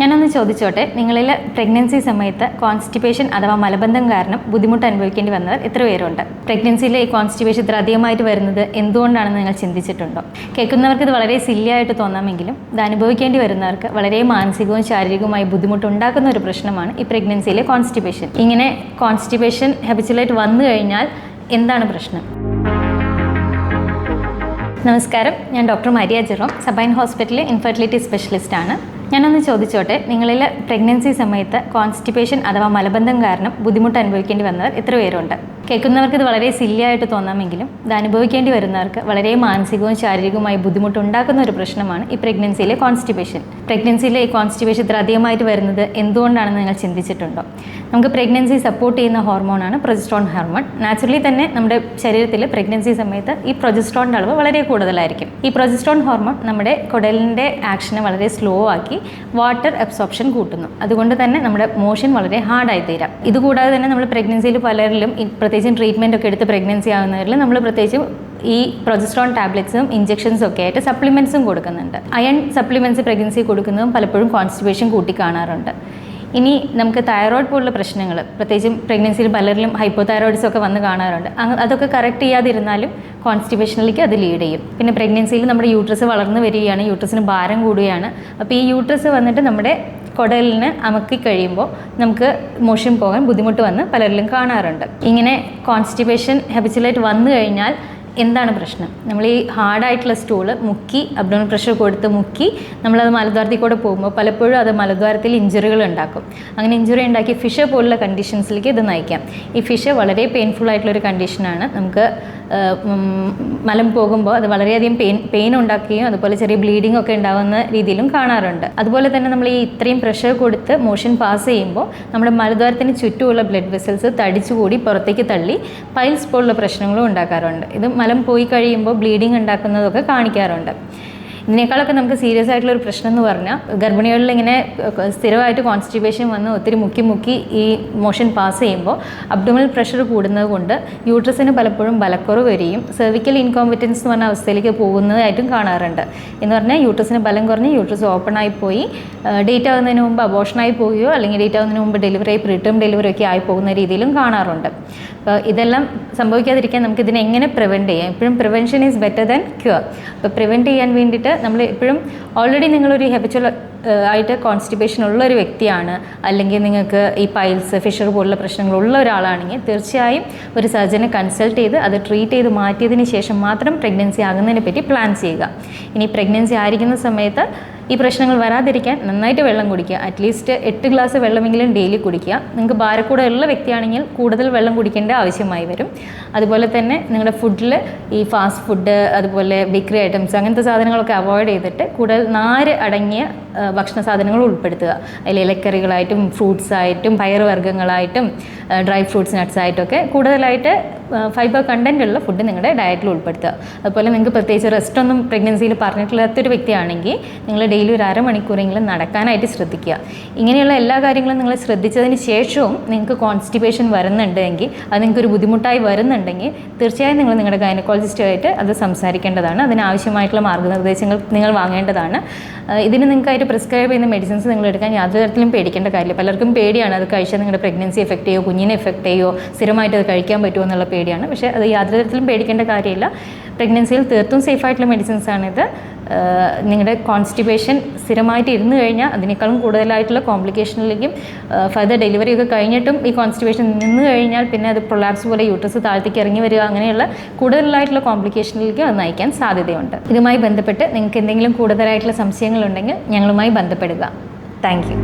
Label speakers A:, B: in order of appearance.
A: ഞാനൊന്ന് ചോദിച്ചോട്ടെ നിങ്ങളിൽ പ്രഗ്നൻസി സമയത്ത് കോൺസ്റ്റിപ്പേഷൻ അഥവാ മലബന്ധം കാരണം ബുദ്ധിമുട്ട് അനുഭവിക്കേണ്ടി വന്നവർ എത്ര പേരുണ്ട്? പ്രഗ്നൻസിയിലെ ഈ കോൺസ്റ്റിപ്പേഷൻ ഇത്ര അധികമായിട്ട് വരുന്നത് എന്തുകൊണ്ടാണെന്ന് നിങ്ങൾ ചിന്തിച്ചിട്ടുണ്ടോ? കേൾക്കുന്നവർക്ക് ഇത് വളരെ സില്ലിയായിട്ട് തോന്നാമെങ്കിലും ഇത് അനുഭവിക്കേണ്ടി വരുന്നവർക്ക് വളരെ മാനസികവും ശാരീരികവുമായി ബുദ്ധിമുട്ടുണ്ടാക്കുന്ന ഒരു പ്രശ്നമാണ് ഈ പ്രഗ്നൻസിയിലെ കോൺസ്റ്റിപ്പേഷൻ ഇങ്ങനെ കോൺസ്റ്റിപ്പേഷൻ ഹെബിച്ചുലേറ്റ് വന്നു കഴിഞ്ഞാൽ എന്താണ് പ്രശ്നം? നമസ്കാരം ഞാൻ ഡോക്ടർ മരിയ ജെറോം സബൈൻ ഹോസ്പിറ്റലിലെ ഇൻഫെർട്ടിലിറ്റി സ്പെഷ്യലിസ്റ്റ് ആണ്. ഞാനൊന്ന് ചോദിച്ചോട്ടെ നിങ്ങളിൽ പ്രഗ്നൻസി സമയത്ത് കോൺസ്റ്റിപ്പേഷൻ അഥവാ മലബന്ധം കാരണം ബുദ്ധിമുട്ട് അനുഭവിക്കേണ്ടി വന്നവർ എത്ര പേരുണ്ട്? കേൾക്കുന്നവർക്ക് ഇത് വളരെ സില്ലിയായിട്ട് തോന്നാമെങ്കിലും ഇത് അനുഭവിക്കേണ്ടി വരുന്നവർക്ക് വളരെ മാനസികവും ശാരീരികവുമായി ബുദ്ധിമുട്ടുണ്ടാക്കുന്ന ഒരു പ്രശ്നമാണ് ഈ പ്രഗ്നൻസിയിലെ കോൺസ്റ്റിപ്പേഷൻ പ്രഗ്നൻസിയിലെ ഈ കോൺസ്റ്റിവേഷൻ ഇത്ര അധികമായിട്ട് വരുന്നത് എന്തുകൊണ്ടാണെന്ന് നിങ്ങൾ ചിന്തിച്ചിട്ടുണ്ടോ? നമുക്ക് പ്രഗ്നൻസി സപ്പോർട്ട് ചെയ്യുന്ന ഹോർമോണാണ് പ്രൊജസ്ട്രോൺ ഹോർമോൺ നാച്ചുറലി തന്നെ നമ്മുടെ ശരീരത്തിൽ പ്രഗ്നൻസി സമയത്ത് ഈ പ്രൊജസ്ട്രോണിന്റെ അളവ് വളരെ കൂടുതലായിരിക്കും. ഈ പ്രൊജസ്ട്രോൺ ഹോർമോൺ നമ്മുടെ കുടലിന്റെ ആക്ഷനെ വളരെ സ്ലോ ആക്കി വാട്ടർ അബ്സോർപ്ഷൻ കൂട്ടുന്നു. അതുകൊണ്ട് തന്നെ നമ്മുടെ മോഷൻ വളരെ ഹാർഡായി തീരാം ഇതുകൂടാതെ തന്നെ നമ്മൾ പ്രഗ്നൻസിയിൽ പലരിലും പ്രത്യേകിച്ചും ട്രീറ്റ്മെന്റ് ഒക്കെ എടുത്ത് പ്രഗ്നൻസി ആകുന്നവരിൽ നമ്മൾ പ്രത്യേകിച്ചും ഈ പ്രൊജസ്ട്രോൺ ടാബ്ലറ്റ്സും ഇഞ്ചെക്ഷൻസും ഒക്കെ ആയിട്ട് സപ്ലിമെൻസും കൊടുക്കുന്നുണ്ട്. അയൺ സപ്ലിമെൻസ് പ്രഗ്നൻസി കൊടുക്കുന്നതും പലപ്പോഴും കോൺസ്റ്റിബേഷൻ കൂട്ടി കാണാറുണ്ട് ഇനി നമുക്ക് തൈറോയ്ഡ് പോലുള്ള പ്രശ്നങ്ങൾ പ്രത്യേകിച്ചും പ്രഗ്നൻസിയിൽ പലരിലും ഹൈപ്പോ ഒക്കെ വന്ന് കാണാറുണ്ട്. അതൊക്കെ കറക്റ്റ് ചെയ്യാതിരുന്നാലും കോൺസ്റ്റിബേഷനിലേക്ക് അത് ലീഡ് ചെയ്യും. പിന്നെ പ്രഗ്നൻസിയിൽ നമ്മുടെ യൂട്രസ് വളർന്നു വരികയാണ് യൂട്രസിന് ഭാരം കൂടുകയാണ്. അപ്പോൾ ഈ യൂട്രസ് വന്നിട്ട് നമ്മുടെ കുടലിന് അമക്കി കഴിയുമ്പോൾ നമുക്ക് മോഷൻ പോകാൻ ബുദ്ധിമുട്ട് വന്ന് പലരിലും കാണാറുണ്ട്. ഇങ്ങനെ കോൺസ്റ്റിബേഷൻ ഹെബിച്ചുവലായിട്ട് വന്നു കഴിഞ്ഞാൽ എന്താണ് പ്രശ്നം? നമ്മൾ ഈ ഹാർഡായിട്ടുള്ള സ്റ്റൂൾ മുക്കി അബ്ഡോണൽ പ്രഷർ കൊടുത്ത് മുക്കി നമ്മളത് മലദ്വാരത്തിൽ കൂടെ പോകുമ്പോൾ പലപ്പോഴും അത് മലദ്വാരത്തിൽ ഇഞ്ചുറികൾ ഉണ്ടാക്കും. അങ്ങനെ ഇഞ്ചുറി ഉണ്ടാക്കി ഫിഷ് പോലുള്ള കണ്ടീഷൻസിലേക്ക് ഇത് നയിക്കാം. ഈ ഫിഷ് വളരെ പെയിൻഫുൾ ആയിട്ടുള്ളൊരു കണ്ടീഷനാണ്. നമുക്ക് മലം പോകുമ്പോൾ അത് വളരെയധികം പെയിൻ പെയിൻ ഉണ്ടാക്കുകയും അതുപോലെ ചെറിയ ബ്ലീഡിംഗ് ഒക്കെ ഉണ്ടാകുന്ന രീതിയിലും കാണാറുണ്ട്. അതുപോലെ തന്നെ നമ്മൾ ഈ ഇത്രയും പ്രഷർ കൊടുത്ത് മോഷൻ പാസ് ചെയ്യുമ്പോൾ നമ്മുടെ മലദ്വാരത്തിന് ചുറ്റുമുള്ള ബ്ലഡ് വെസൽസ് തടിച്ചുകൂടി പുറത്തേക്ക് തള്ളി പൈൽസ് പോലുള്ള പ്രശ്നങ്ങളും ഉണ്ടാക്കാറുണ്ട്. ഇത് മലം പോയി കഴിയുമ്പോൾ ബ്ലീഡിങ് ഉണ്ടാക്കുന്നതൊക്കെ കാണിക്കാറുണ്ട്. ഇതിനേക്കാളൊക്കെ നമുക്ക് സീരിയസ് ആയിട്ടുള്ള ഒരു പ്രശ്നം എന്ന് പറഞ്ഞാൽ ഗർഭിണികളിൽ ഇങ്ങനെ സ്ഥിരമായിട്ട് കോൺസ്റ്റിപ്പേഷൻ വന്ന് ഒത്തിരി മുക്കി മുക്കി ഈ മോഷൻ പാസ് ചെയ്യുമ്പോൾ അബ്ഡോമിനൽ പ്രഷർ കൂടുന്നത് കൊണ്ട് യൂട്രസിന് പലപ്പോഴും ബലക്കുറവ് വരികയും സെർവിക്കൽ ഇൻകോമ്പറ്റൻസ് എന്ന് പറഞ്ഞ അവസ്ഥയിലേക്ക് പോകുന്നതായിട്ടും കാണാറുണ്ട്. എന്ന് പറഞ്ഞാൽ യൂട്രസിന് ബലം കുറഞ്ഞ് യൂട്രസ് ഓപ്പൺ പോയി ഡേറ്റ് ആകുന്നതിന് മുമ്പ് അബോഷനായി പോവുകയോ അല്ലെങ്കിൽ ഡേറ്റ് ആകുന്നതിന് മുമ്പ് ഡെലിവറി ആയി പ്രീടേം ഡെലിവറി ഒക്കെ ആയി പോകുന്ന രീതിയിലും കാണാറുണ്ട്. അപ്പോൾ ഇതെല്ലാം സംഭവിക്കാതിരിക്കാൻ നമുക്ക് ഇതിനെ എങ്ങനെ പ്രിവെന്റ് ചെയ്യാം? എപ്പോഴും prevention is better than cure അപ്പോൾ പ്രിവെന്റ് ചെയ്യാൻ വേണ്ടിയിട്ട് നമ്മൾ എപ്പോഴും ഓൾറെഡി നിങ്ങളൊരു ഹെബിച്വൽ ആയിട്ട് കോൺസ്റ്റിപ്പേഷൻ ഉള്ള ഒരു വ്യക്തിയാണ്. അല്ലെങ്കിൽ നിങ്ങൾക്ക് ഈ പൈൽസ് ഫിഷർ പോലുള്ള പ്രശ്നങ്ങൾ ഉള്ള ഒരാളാണെങ്കിൽ തീർച്ചയായും ഒരു സർജനെ കൺസൾട്ട് ചെയ്ത് അത് ട്രീറ്റ് ചെയ്ത് മാറ്റിയതിന് ശേഷം മാത്രം പ്രഗ്നൻസി ആകുന്നതിനെ പറ്റി പ്ലാൻ ചെയ്യുക. ഇനി പ്രഗ്നൻസി ആയിരിക്കുന്ന സമയത്ത് ഈ പ്രശ്നങ്ങൾ വരാതിരിക്കാൻ നന്നായിട്ട് വെള്ളം കുടിക്കുക. അറ്റ്ലീസ്റ്റ് എട്ട് ഗ്ലാസ് വെള്ളമെങ്കിലും ഡെയിലി കുടിക്കുക. നിങ്ങൾക്ക് ഭാരക്കൂടെ ഉള്ള വ്യക്തിയാണെങ്കിൽ കൂടുതൽ വെള്ളം കുടിക്കേണ്ട ആവശ്യമായി വരും. അതുപോലെ തന്നെ നിങ്ങളുടെ ഫുഡിൽ ഈ ഫാസ്റ്റ് ഫുഡ് അതുപോലെ ബേക്കറി ഐറ്റംസ് അങ്ങനത്തെ സാധനങ്ങളൊക്കെ അവോയ്ഡ് ചെയ്തിട്ട് കൂടുതൽ നാര് അടങ്ങിയ ഭക്ഷണ സാധനങ്ങൾ ഉൾപ്പെടുത്തുക. അതിൽ ഇലക്കറികളായിട്ടും ഫ്രൂട്ട്സ് ആയിട്ടും പയറുവർഗങ്ങളായിട്ടും ഡ്രൈ ഫ്രൂട്ട്സ് നട്ട്സ് ആയിട്ടൊക്കെ കൂടുതലായിട്ട് ഫൈബർ കണ്ടന്റ് ഉള്ള ഫുഡ് നിങ്ങളുടെ ഡയറ്റിൽ ഉൾപ്പെടുത്തുക. അതുപോലെ നിങ്ങൾക്ക് പ്രത്യേകിച്ച് റെസ്റ്റ് ഒന്നും പ്രഗ്നൻസിയിൽ പറഞ്ഞിട്ടില്ലാത്തൊരു വ്യക്തിയാണെങ്കിൽ നിങ്ങൾ ഡെയിലി ഒരു അരമണിക്കൂറെങ്കിലും നടക്കാനായിട്ട് ശ്രദ്ധിക്കുക. ഇങ്ങനെയുള്ള എല്ലാ കാര്യങ്ങളും നിങ്ങൾ ശ്രദ്ധിച്ചതിന് ശേഷവും നിങ്ങൾക്ക് കോൺസ്റ്റിപ്പേഷൻ വരുന്നുണ്ടെങ്കിൽ അത് നിങ്ങൾക്ക് ഒരു ബുദ്ധിമുട്ടായി വരുന്നുണ്ടെങ്കിൽ തീർച്ചയായും നിങ്ങൾ നിങ്ങളുടെ ഗൈനക്കോളജിസ്റ്റുമായിട്ട് അത് സംസാരിക്കേണ്ടതാണ്. അതിനാവശ്യമായിട്ടുള്ള മാർഗനിർദ്ദേശങ്ങൾ നിങ്ങൾ വാങ്ങേണ്ടതാണ്. ഇതിന് നിങ്ങൾക്കായിട്ട് പ്രിസ്ക്രൈബ് ചെയ്യുന്ന മെഡിസിൻസ് നിങ്ങൾ എടുക്കാൻ യാതൊരു തരത്തിലും പേടിക്കേണ്ട കാര്യമില്ല. പലർക്കും പേടിയാണ് അത് കഴിച്ചാൽ നിങ്ങളുടെ പ്രഗ്നൻസി എഫക്റ്റ് ചെയ്യുമോ കുഞ്ഞിനെ എഫക്റ്റ് ചെയ്യുമോ സ്ഥിരമായിട്ട് അത് കഴിക്കാൻ പറ്റുമോ എന്നുള്ള പേടിയാണ്. പക്ഷേ അത് യാതൊരു തരത്തിലും പേടിക്കേണ്ട കാര്യമില്ല. പ്രഗ്നൻസിയിൽ തീർത്തും സേഫ് ആയിട്ടുള്ള മെഡിസിൻസ് ആണിത്. ആഹ് നിങ്ങളുടെ കോൺസ്റ്റിപേഷൻ സ്ഥിരമായിട്ട് ഇരുന്ന് കഴിഞ്ഞാൽ അതിനേക്കാളും കൂടുതലായിട്ടുള്ള കോംപ്ലിക്കേഷനിലേക്കും ഫർദർ ഡെലിവറി ഒക്കെ കഴിഞ്ഞിട്ടും ഈ കോൺസ്റ്റിപേഷൻ നിന്ന് കഴിഞ്ഞാൽ പിന്നെ അത് പ്രൊലാപ്സ് പോലെ യൂട്രസ് താഴത്തേക്ക് ഇറങ്ങി വരിക അങ്ങനെയുള്ള കൂടുതലായിട്ടുള്ള കോംപ്ലിക്കേഷനിലേക്ക് അത് നയിക്കാൻ സാധ്യതയുണ്ട്. ഇതുമായി ബന്ധപ്പെട്ട് നിങ്ങൾക്ക് എന്തെങ്കിലും കൂടുതലായിട്ടുള്ള സംശയങ്ങളുണ്ടെങ്കിൽ ഞങ്ങളുമായി ബന്ധപ്പെടുക. താങ്ക്